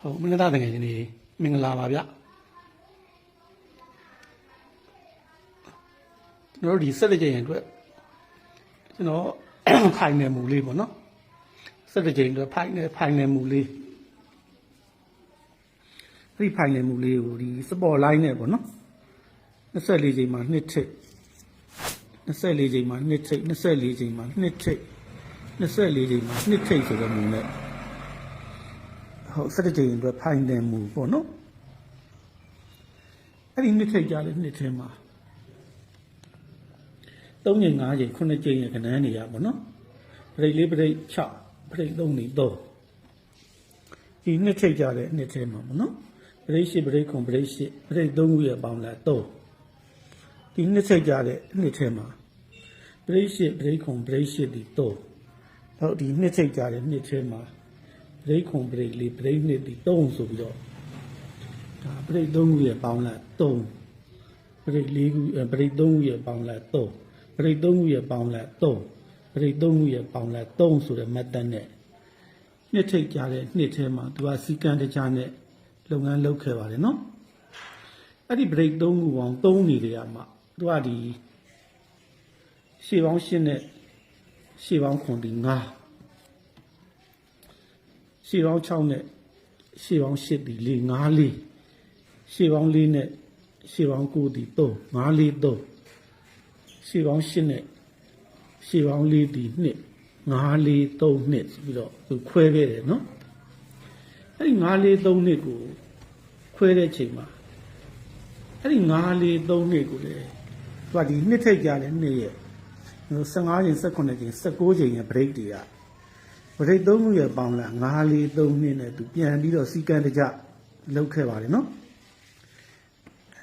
ဟုတ်မင်းသားတကယ်ချင်းနေမင်္ဂလာပါဗျကျွန်တော်တို့ဒီဆက်လက်ကြရင်အတွက်ကျွန်တော်ဖိုင်နယ်မူလေးပေါ့နော်ဆက်လက်ကြရင်အတွက်ဖိုင်နယ်ဖိုင်နယ်မူလေးအဲ့ဒီဖိုင်နယ်မူလေးကိုဒီစပေါ်လိုင်းနဲ့ပေါ့နော်24ချိန်မှာနှစ်ထိပ်24ချိန်မှာနှစ်ထိပ်24ချိန်မှာနှစ်ထိပ်24ချိန်မှာနှစ်ထိပ်ဆိုတဲ့မူနဲ့ ဟုတ်စတဲ့ချိန်အတွက်ဖိုင်တယ်မူပေါ့နော်အဲ့ဒီနှစ်ထိတ်ကြတဲ့နှစ်ထဲမှာ3ချိန်5ချိန်9ချိန်ရဲ့ခဏန်းနေရပေါ့နော်ပရိတ်လေးပရိတ်6ပရိတ်3နေ3ဒီနှစ်ထိတ်ကြတဲ့နှစ်ထဲမှာပေါ့နော်ပရိတ်8ပရိတ်9ပရိတ်8ပရိတ်3ခုရဲ့ပေါင်းလာ3ဒီနှစ်ထိတ်ကြတဲ့နှစ်ထဲမှာပရိတ်8ပရိတ်9ပရိတ်8ဒီ3ဟုတ်ဒီနှစ်ထိတ်ကြတဲ့နှစ်ထဲမှာ ပရိတ်ခွန်ပရိတ်လေးပရိတ်နှစ်ဒီ3ဆိုပြီးတော့ဒါပရိတ်3ခုရဲ့ပေါင်းလိုက်3ပရိတ်4ခုအဲပရိတ်3ခုရဲ့ပေါင်းလိုက်3ပရိတ်3ခုရဲ့ပေါင်းလိုက်3ပရိတ်3ခုရဲ့ပေါင်းလိုက်3ဆိုတဲ့မတ်တက်နဲ့နှစ်ထိတ်ကြတဲ့နှစ်ထဲမှာသူကစီကံတခြားနဲ့လုပ်ငန်းလုပ်ခဲ့ပါတယ်နော်အဲ့ဒီပရိတ်3ခုပေါင်း3နေတယ်ကမှသူကဒီရှေ့ပေါင်း8နဲ့ရှေ့ပေါင်း9ဒီ9 ရှေ့ပေါင်း6နဲ့ရှေ့ပေါင်း8ဒီ4 5 4ရှေ့ပေါင်း4နဲ့ရှေ့ပေါင်း9ဒီ3 5 4 3ရှေ့ပေါင်း8နဲ့ရှေ့ပေါင်း4ဒီ2 5 4 3နှစ်ဆိုပြီးတော့သူခွဲခဲ့တယ်နော်အဲ့ဒီ5 4 3နှစ်ကိုခွဲတဲ့ချိန်မှာအဲ့ဒီ5 4 3နှစ်ကိုလေသူကဒီနှစ်ထိတ်ကြတဲ့နှစ်ရဲ့15ချိန်18ချိန်19ချိန်ရဲ့ break တွေက ပရိတ်သုံးခုရဲ့ပေါင်းလာ9 4 3နှစ်နဲ့သူပြန်ပြီးတော့စီကံတကြလောက်ခဲ့ပါတယ်နော်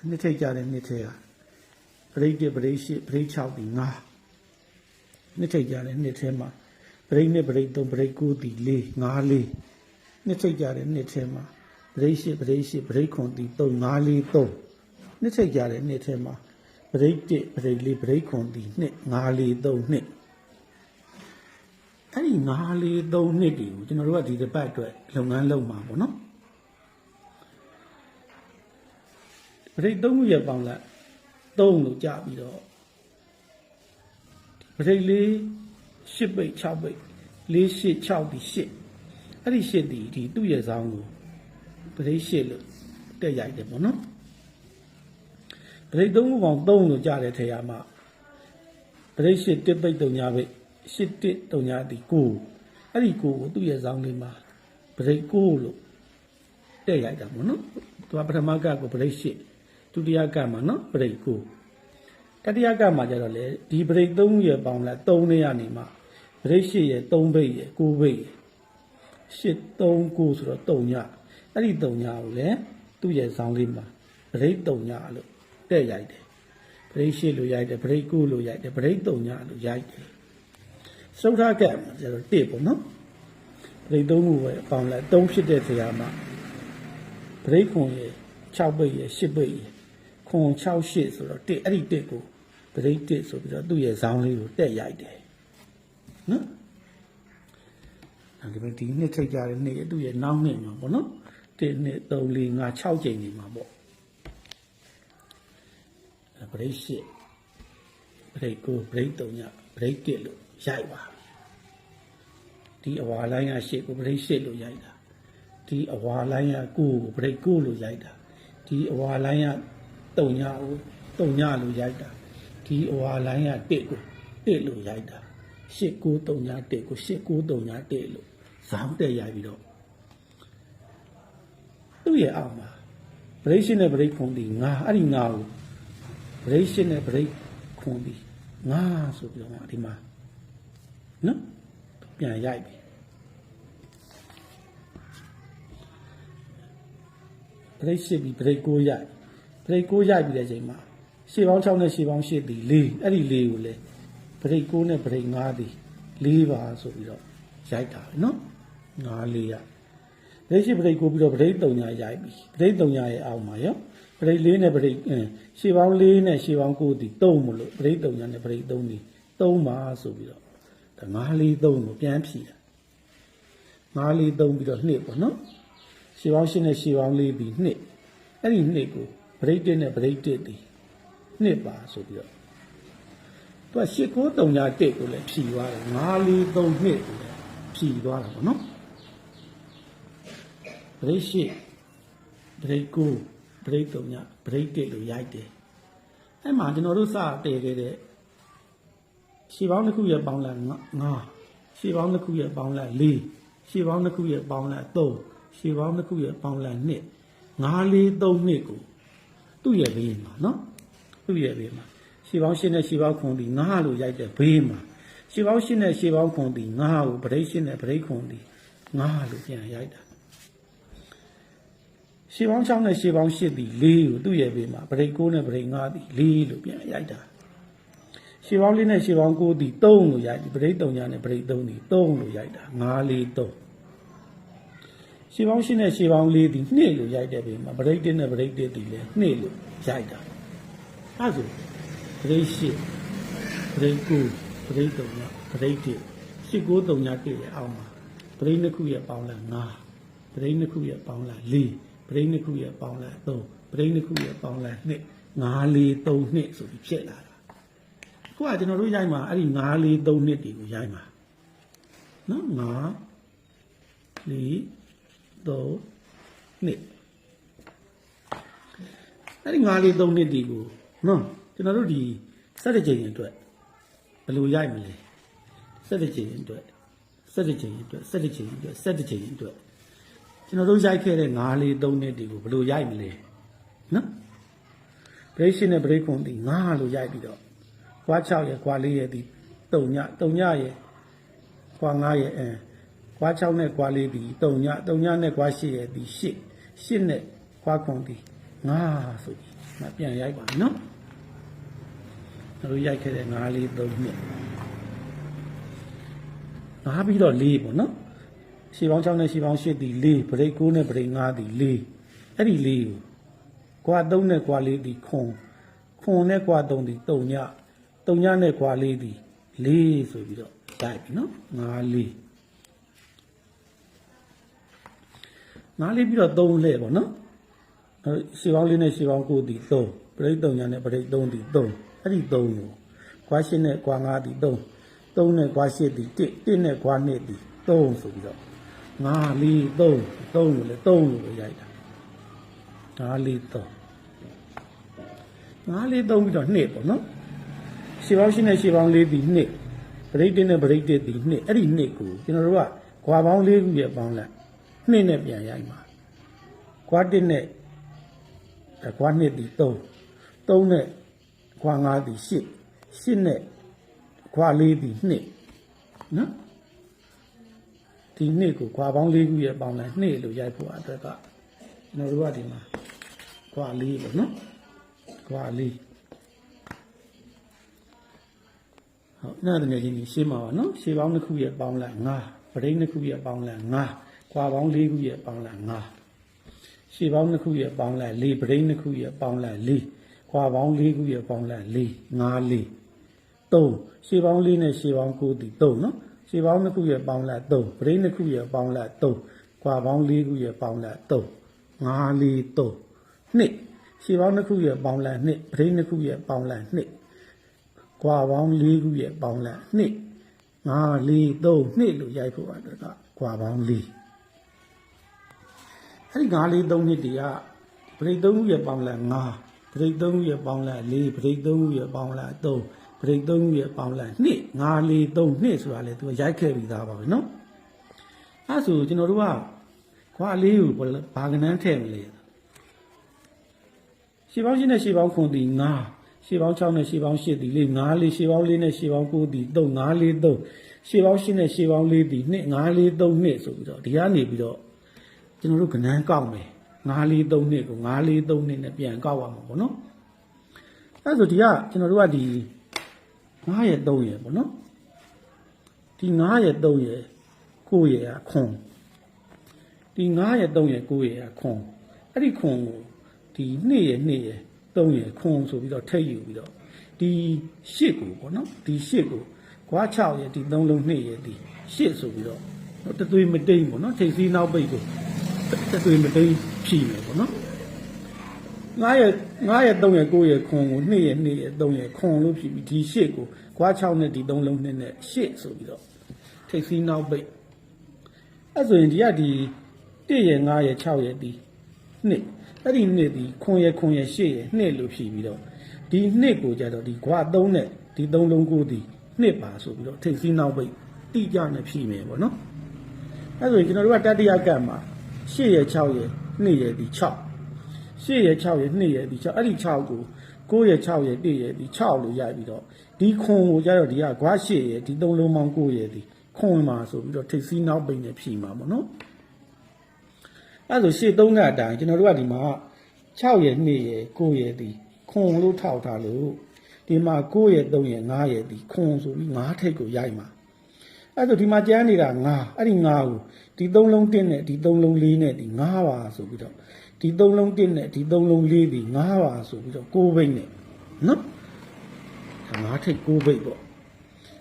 နှစ်ထိတ်ကြတဲ့နှစ်ထဲကပရိတ်1ပရိတ်8ပရိတ်6ဒီ9နှစ်ထိတ်ကြတဲ့နှစ်ထဲမှာပရိတ်2ပရိတ်3ပရိတ်9ဒီ4 5 4နှစ်ထိတ်ကြတဲ့နှစ်ထဲမှာပရိတ်8ပရိတ်8ပရိတ်9ဒီ3 5 4 3နှစ်ထိတ်ကြတဲ့နှစ်ထဲမှာပရိတ်1ပရိတ်4ပရိတ်9ဒီ2 5 4 3နှစ် အဲ့ဒီ9လေး3နှစ်တွေကိုကျွန်တော်တို့ကဒီတစ်ပတ်အတွက်လုပ်ငန်းလုပ်မှာပေါ့နော်ပရိတ်3ခုရပေါင်းလိုက်3လို့ကြာပြီးတော့ပရိတ်လေး10ပိတ်6ပိတ်4 8 6ဒီ8အဲ့ဒီ8ဒီဒီသူ့ရဲ့ဆောင်းကိုပရိတ်8လို့တက်ရိုက်တယ်ပေါ့နော်ပရိတ်3ခုပေါင်း3လို့ကြာတဲ့ထေရမှာပရိတ်ရှိတစ်ပိတ်တုံညာပိတ် ရှစ်တစ်တုံညာဒီကိုအဲ့ဒီကိုကိုသူ့ရဲ့ဇောင်းလေးမှာပရိတ်ကိုလို့တဲ့ရိုက်တာပေါ့နော်သူကပထမကကိုပရိတ်ရှိဒုတိယကမှာနော်ပရိတ်ကိုတတိယကမှာကျတော့လေဒီပရိတ်သုံးရဲ့ပေါင်းလာ3နဲ့ရနေမှာပရိတ်ရှိရဲ့3ပိတ်ရဲ့9ပိတ်ရဲ့ရှစ်3 9ဆိုတော့တုံညာအဲ့ဒီတုံညာကိုလေသူ့ရဲ့ဇောင်းလေးမှာပရိတ်တုံညာလို့တဲ့ရိုက်တယ်ဘရိတ်ရှိလို့ရိုက်တယ်ဘရိတ်ကုလို့ရိုက်တယ်ဘရိတ်တုံညာလို့ရိုက်တယ် သုဒ္ဓကတ်မှာကျတော့တစ်ပေါ့နော်ဘရိတ်သုံးခုပဲအပေါင်းလိုက်သုံးဖြစ်တဲ့နေရာမှာဘရိတ်ခွန်ရဲ့6ပိတ်ရဲ့10ပိတ်ရဲ့ခွန်6 8ဆိုတော့တစ်အဲ့ဒီတစ်ကိုဘရိတ်တစ်ဆိုပြီးတော့သူ့ရဲ့ဇောင်းလေးကိုတက်ရိုက်တယ်နော်အဲဒီပဲဒီနှစ်ထိတ်ကြတဲ့နေ့သူ့ရဲ့နောက်နှစ်မှာပေါ့နော်1 2 3 4 5 6ချိန်နေမှာပေါ့ပရိတ်ရှိပရိတ်ကိုပရိတ်တုံညပရိတ်တစ်လို့ ရိုက်ပါဒီအဝါလိုင်းကရှစ်ကိုပရိတ်ရှိလို့ရိုက်တာဒီအဝါလိုင်းကကိုကိုပရိတ်ကိုလို့ရိုက်တာဒီအဝါလိုင်းကတုံညကိုတုံညလို့ရိုက်တာဒီအဝါလိုင်းကတစ်ကိုတစ်လို့ရိုက်တာရှစ်ကိုတုံညတစ်ကိုရှစ်ကိုတုံညတစ်လို့ဇောင်းတက်ရိုက်ပြီးတော့သူ့ရဲ့အောက်မှာပရိတ်ရှိနဲ့ပရိတ်ခုံဒီငါအဲ့ဒီငါကိုဘရိတ်ရှင်းနဲ့ဘရိတ်ခွန်ပြီးငါဆိုပြီးတော့မှဒီမှာ နော်ပြန်ရိုက်ပြီဘရိတ်ရှင်းပြီးဘရိတ်ကိုရိုက်ဘရိတ်ကိုရိုက်ပြီးတဲ့အချိန်မှာရှေ့ပေါင်း6နဲ့ရှေ့ပေါင်း8ဒီ4အဲ့ဒီ4ကိုလေဘရိတ်9နဲ့ဘရိတ်5ဒီ4ပါဆိုပြီးတော့ရိုက်တာပဲနော်5 4ရဘရိတ်ရှိပရိတ်ကိုပြီးတော့ပရိတ်တုံညာရိုက်ပြီပရိတ်တုံညာရဲ့အောက်မှာရောပရိတ်လေးနဲ့ပရိတ်အင်းရှေ့ပေါင်းလေးနဲ့ရှေ့ပေါင်းကိုဒီတုံမလို့ပရိတ်တုံညာနဲ့ပရိတ်သုံးဒီသုံးပါဆိုပြီးတော့ ဒါ9လေးသုံးကိုပြန်ဖြီတာ9လေးသုံးပြီးတော့နှစ်ပေါ့နော်ရှရှေးပေါင်းရှင်းနဲ့ရှေးပေါင်းလေးဒီနှစ်အဲ့ဒီနှစ်ကိုဗရိတ်တစ်နဲ့ဗရိတ်တစ်ဒီနှစ်ပါဆိုပြီးတော့သူကရှစ်ကိုတုံညာတစ်ကိုလည်းဖြီသွားတယ်ငါးလေးသုံးနှစ်ကိုလည်းဖြီသွားတာပေါ့နော်ဗရိတ်ရှိဗရိတ်ကိုဗရိတ်တုံညာဗရိတ်တစ်လို့ရိုက်တယ်အဲ့မှာကျွန်တော်တို့စတည်ခဲ့တဲ့ ရှေးပေါင်းတစ်ခုရဲ့ပေါင်းလိုက်ငါးရှေးပေါင်းတစ်ခုရဲ့ပေါင်းလိုက်လေးရှေးပေါင်းတစ်ခုရဲ့ပေါင်းလိုက်သုံးရှေးပေါင်းတစ်ခုရဲ့ပေါင်းလိုက်နှစ်ငါးလေးသုံးနှစ်ကိုသူ့ရဲ့ဘေးမှာနော်သူ့ရဲ့ဘေးမှာရှေးပေါင်းရှင်းနဲ့ရှေးပေါင်းခွန်ဒီငါးလို့ရိုက်တဲ့ဘေးမှာရှေးပေါင်းရှင်းနဲ့ရှေးပေါင်းခွန်ဒီငါးကိုဗရိတ်ရှင်းနဲ့ဗရိတ်ခွန်ဒီငါးလို့ပြန်ရိုက်တာရှေးပေါင်း6နဲ့ရှေးပေါင်း8ဒီ4ကိုသူ့ရဲ့ဘေးမှာဗရိတ်9နဲ့ဗရိတ်5ဒီ4လို့ပြန်ရိုက်တာ ရှေးပေါင်း4နဲ့ရှေးပေါင်း9ဒီ3လို့ရိုက်ဒီဗရိတ်3ညာနဲ့ဗရိတ်3ဒီ3လို့ရိုက်တာ5 4 3ရှေးပေါင်းရှင်းနဲ့ရှေးပေါင်းလေးဒီနှစ်လို့ရိုက်တဲ့ပြင်မှာဗရိတ်တစ်နဲ့ဗရိတ်တစ်ဒီလည်းနှစ်လို့ရိုက်တာအဲဆိုဗရိတ်ရှိဗရိတ်ကိုဗရိတ်တုံညဗရိတ်တစ်ရှိကိုတုံညတည့်ရဲ့အောက်မှာဗရိတ်နှစ်ခုရဲ့ပေါင်းလိုက်9ဗရိတ်နှစ်ခုရဲ့ပေါင်းလိုက်4ဗရိတ်နှစ်ခုရဲ့ပေါင်းလိုက်3ဗရိတ်နှစ်ခုရဲ့ပေါင်းလိုက်2 9 4 3နှစ်ဆိုပြီးဖြစ်လာတာ ခုကကျွန်တော်တို့ရိုက်မှာအဲ့ဒီ9 4 3နှစ်တွေကိုရိုက်မှာနော်9 4 3နှစ်အဲ့ဒီ9လေး3နှစ်ဒီကိုနော်ကျွန်တော်တို့ဒီစက်တစ်ချိန်အတွက်ဘယ်လိုရိုက်မလဲစက်တစ်ချိန်အတွက်စက်တစ်ချိန်အတွက်စက်တစ်ချိန်အတွက်စက်တစ်ချိန်အတွက်ကျွန်တော်တို့ရိုက်ခဲ့တဲ့9လေး3နှစ်ဒီကိုဘယ်လိုရိုက်မလဲနော်ဘရိတ်ရှင်နဲ့ဘရိတ်ခွန်ဒီ9လို့ရိုက်ပြီးတော့ ကွာ6ရဲ့ကွာ4ရဲ့ဒီ3ည3ညရဲ့ကွာ9ရဲ့အဲကွာ6နဲ့ကွာ4ဒီ3ည3ညနဲ့ကွာ8ရဲ့ဒီ8 8နဲ့ကွာခွန်ဒီ9ဆိုပြီးမပြန်ရိုက်ပါနော်တို့ရိုက်ခဲ့တဲ့9လေး3နှစ်ငါပြီးတော့4ပေါ့နော်ရှေးပေါင်း6နဲ့ရှေးပေါင်း8ဒီ4ဗရိတ်9နဲ့ဗရိတ်5ဒီ4အဲ့ဒီ4ကိုကွာ3နဲ့ကွာ4ဒီခွန်ခွန်နဲ့ကွာ3ဒီ3ည 3ညနဲ့ကွာ4ဒီ4ဆိုပြီးတော့ရိုက်ပြီနော်5 4ငါးလေးပြီးတော့3လှည့်ပေါ့နော်အဲရှေးပေါင်းလေးနဲ့ရှေးပေါင်း9ဒီ3ပရိတ်3ညာနဲ့ပရိတ်3ဒီ3အဲ့ဒီ3ကိုကွာ8နဲ့ကွာ9ဒီ3 3နဲ့ကွာ8ဒီ1 1နဲ့ကွာ2ဒီ3ဆိုပြီးတော့ငါးလေး3 3လို့လေ3လို့ပဲရိုက်တာငါးလေး3ငါးလေး3ပြီးတော့2ပေါ့နော် ရှေးပေါင်း8နဲ့ရှေးပေါင်း4ဒီ2ပရိတ်1နဲ့ပရိတ်1ဒီ2အဲ့ဒီ2ကိုကျွန်တော်တို့ကကွာပေါင်း၄ခုရဲ့ပေါင်းလိုက်နှစ်နဲ့ပြန်ရိုက်မှာကွာတစ်နဲ့ကွာနှစ်ဒီ3 3နဲ့ကွာ5ဒီ8 8နဲ့ကွာ4ဒီ2နော်ဒီနှစ်ကိုကွာပေါင်း၄ခုရဲ့ပေါင်းလိုက်2လို့ရိုက်ဖို့အတွက်ကကျွန်တော်တို့ကဒီမှာကွာ4ပေါ့နော်ကွာ4 ဟုတ်နားတကယ်ချင်းရှင်းပါပါနော်ရှေးပေါင်းတစ်ခုရဲ့ပေါင်းလိုက်5ပရိန်းတစ်ခုရဲ့ပေါင်းလိုက်5ကွာပေါင်း၄ခုရဲ့ပေါင်းလိုက်5ရှေးပေါင်းတစ်ခုရဲ့ပေါင်းလိုက်4ပရိန်းတစ်ခုရဲ့ပေါင်းလိုက်4ကွာပေါင်း၄ခုရဲ့ပေါင်းလိုက်4 5 4 3ရှေးပေါင်း၄နဲ့ရှေးပေါင်း9ဒီ3နော်ရှေးပေါင်းတစ်ခုရဲ့ပေါင်းလိုက်3ပရိန်းတစ်ခုရဲ့ပေါင်းလိုက်3ကွာပေါင်း၄ခုရဲ့ပေါင်းလိုက်3 5 4 3နှစ်ရှေးပေါင်းတစ်ခုရဲ့ပေါင်းလိုက်2ပရိန်းတစ်ခုရဲ့ပေါင်းလိုက်2 ကွာပေါင်း၄ခုရဲ့ပေါင်းလိုက်2 5 4 3နှစ်လို့ရိုက်ဖို့အတွက်ကကွာပေါင်း4အဲ့ဒီ5 4 3နှစ်တည်းကပရိတ်3ခုရဲ့ပေါင်းလိုက်5ပရိတ်3ခုရဲ့ပေါင်းလိုက်4ပရိတ်3ခုရဲ့ပေါင်းလိုက်3ပရိတ်3ခုရဲ့ပေါင်းလိုက်2 5 4 3နှစ်ဆိုတာလေသူရိုက်ခဲ့ပြီးသားပါပဲနော်အဲ့ဆိုကျွန်တော်တို့ကခွာလေးကိုဘာကနန်းထည့်မလဲရှေးပေါင်းရှင်းနဲ့ရှေးပေါင်းခွန်တီ9 ရှေးပေါင်း6နဲ့ရှေးပေါင်း8တီလေး9လေးရှေးပေါင်း4နဲ့ရှေးပေါင်း9တီ3 9လေး3ရှေးပေါင်း8နဲ့ရှေးပေါင်း4တီ2 9လေး3နှစ်ဆိုပြီးတော့ဒီကနေပြီးတော့ကျွန်တော်တို့ကနန်းကောက်မယ်9လေး3နှစ်ကို9လေး3နှစ်နဲ့ပြန်ကောက်ရမှာပေါ့နော်အဲဆိုဒီကကျွန်တော်တို့ကဒီ9ရဲ့3ရဲ့ပေါ့နော်ဒီ9ရဲ့3ရဲ့9ရဲ့ကခွန်ဒီ9ရဲ့3ရဲ့9ရဲ့ကခွန်အဲ့ဒီခွန်ကိုဒီ2ရဲ့2ရဲ့ 3ရဲ့ခွန်ဆိုပြီးတော့ထိတ်ယူပြီးတော့ဒီ8ကိုပေါ့နော်ဒီ8ကိုကွာ6ရဲ့ဒီ3လုံး2ရဲ့ဒီ8ဆိုပြီးတော့တသွေးမတိမ်ပေါ့နော်ထိတ်စီးနောက်ပိတ်ကိုတက်သွေးမသိမ်းဖြီးမယ်ပေါ့နော်9ရက်9ရက်3ရက်9ရက်ခွန်ကို2ရက်2ရက်3ရက်ခွန်လို့ဖြီးပြီးဒီရှစ်ကိုခွာ6နဲ့ဒီ3လုံးနဲ့နဲ့ရှစ်ဆိုပြီးတော့ထိတ်စီးနောက်ပိတ်အဲ့ဆိုရင်ဒီကဒီ1ရက်9ရက်6ရက်ဒီ နှစ်အဲ့ဒီနှစ်ဒီခွန်ရက်ခွန်ရက်ရှစ်ရက်နှစ်လို့ဖြီးပြီးတော့ဒီနှစ်ကိုကြတော့ဒီခွာ3နဲ့ဒီ3လုံးကိုဒီနှစ်ပါဆိုပြီးတော့ထိတ်စီးနောက်ပိတ်တိကျနဲ့ဖြီးမယ်ပေါ့နော်အဲ့ဆိုရင်ကျွန်တော်တို့ကတတိယကတ်မှာ8ရယ်6ရယ်2ရယ်ဒီ6 8ရယ်6ရယ်2ရယ်ဒီ6အဲ့ဒီ6ကို9ရယ်6ရယ်1ရယ်ဒီ6လို့ရိုက်ပြီးတော့ဒီခွန်ကိုကြတော့ဒီကကွာ8ရယ်ဒီ3လုံးပေါင်း9ရယ်ဒီခွန်မှာဆိုပြီးတော့ထိပ်စီးနောက်ပိန်နဲ့ဖြီမှာပေါ့နော် အဲ့ဆိုရှေ့3ကအတိုင်းကျွန်တော်တို့ကဒီမှာ6ရယ်2ရယ်9ရယ်ဒီခွန်လို့ထောက်ထားလို့ဒီမှာ9ရယ်3ရယ်5ရယ်ဒီခွန်ဆိုပြီး5ထိပ်ကိုရိုက်မှာအဲ့ဒါဒီမှာကျန်းနေတာငါအဲ့ဒီငါကိုဒီသုံးလုံးတင်းနဲ့ဒီသုံးလုံးလေးနဲ့ဒီငါပါဆိုပြီးတော့ဒီသုံးလုံးတင်းနဲ့ဒီသုံးလုံးလေးဒီငါပါဆိုပြီးတော့ကိုးဘိတ်နဲ့နော်ဒါငါထိတ်ကိုးဘိတ်ပေါ့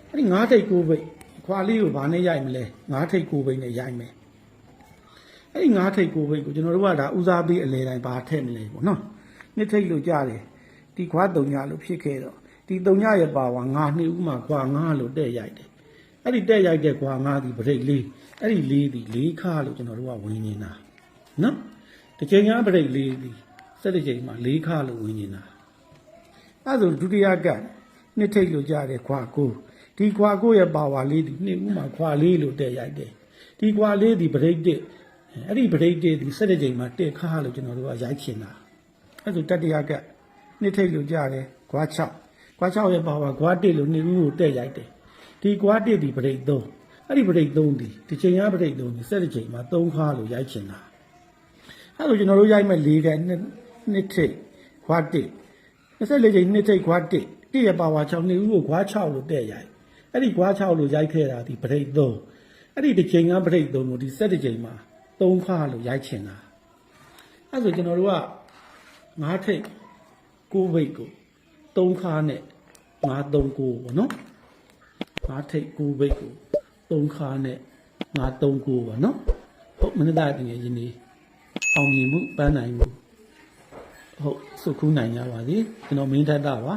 အဲ့ဒီငါထိတ်ကိုးဘိတ်ခွာလေးကိုဘာနဲ့ရိုက်မလဲငါထိတ်ကိုးဘိတ်နဲ့ရိုက်မယ် အဲ့ဒီငါထိတ်ကိုးဘိတ်ကိုကျွန်တော်တို့ကဒါဦးစားပေးအလဲတိုင်းဘာထည့်မလဲပေါ့နော်နှစ်ထိတ်လို့ကြားတယ်ဒီခွာတုံညလို့ဖြစ်ခဲ့တော့ဒီတုံညရဲ့ပါဝါငါနှစ်ဦးမှခွာငါလို့တဲ့ရိုက်တယ်အဲ့ဒီတက်ရိုက်တဲ့ကွာငါးဒီဗရိတ်လေးအဲ့ဒီလေးဒီလေးခါလို့ကျွန်တော်တို့ကဝင်နေတာနော်တစ်ချိန်ကဗရိတ်လေးဒီစက်တစ်ချိန်မှာလေးခါလို့ဝင်နေတာအဲ့ဒါဆိုဒုတိယကနှစ်ထိတ်လို့ကြားတယ်ခွာကိုဒီခွာကိုရဲ့ပါဝါလေးဒီနှစ်ဦးမှာခွာလေးလို့တက်ရိုက်တယ်ဒီခွာလေးဒီဗရိတ်တစ် အဲ့ဒီဗရိတ်တစ်ဒီစက်တစ်ချိန်မှာတက်ခါလို့ကျွန်တော်တို့ကရိုက်ချင်တာအဲ့ဒါဆိုတတိယကနှစ်ထိတ်လို့ကြားတယ်ခွာ6ခွာ6ရဲ့ပါဝါခွာတစ်လို့နှစ်ဦးကိုတက်ရိုက်တယ်ဒီကွာတစ်ဒီပရိတ်3အဲ့ဒီပရိတ်3ဒီဒီချိန်ရပရိတ်3ဒီဆက်တစ်ချိန်မှာ3ခါလို့ရိုက်ချင်တာအဲ့လိုကျွန်တော်တို့ရိုက်မဲ့၄တဲ့နှစ်နှစ်ထိတ်ခွာတစ်24ချိန်နှစ်ထိတ်ခွာတစ်တစ်ရပါဝါ6နှစ်ဦးကိုခွာ6လို့တဲ့ရိုက်အဲ့ဒီခွာ6လို့ရိုက်ခဲ့တာဒီပရိတ်3အဲ့ဒီတစ်ချိန်ကပရိတ်3ကိုဒီဆက်တစ်ချိန်မှာ 3ခါလို့ရိုက်ချင်တာအဲ့ဆိုကျွန်တော်တို့က9ထိတ်9ဘိတ်ကို3ခါနဲ့9 3 9ပေါ့နော်ငါထိတ်ကိုဘိတ်ကိုသုံးခါနဲ့ငါသုံးကိုပါနော်ဟုတ်မနစ်သားတကယ်ချင်းနေအောင်မြင်မှုပန်းနိုင်မှုဟုတ်စုခုနိုင်ကြပါစေကျွန်တော်မင်းထက်တာပါ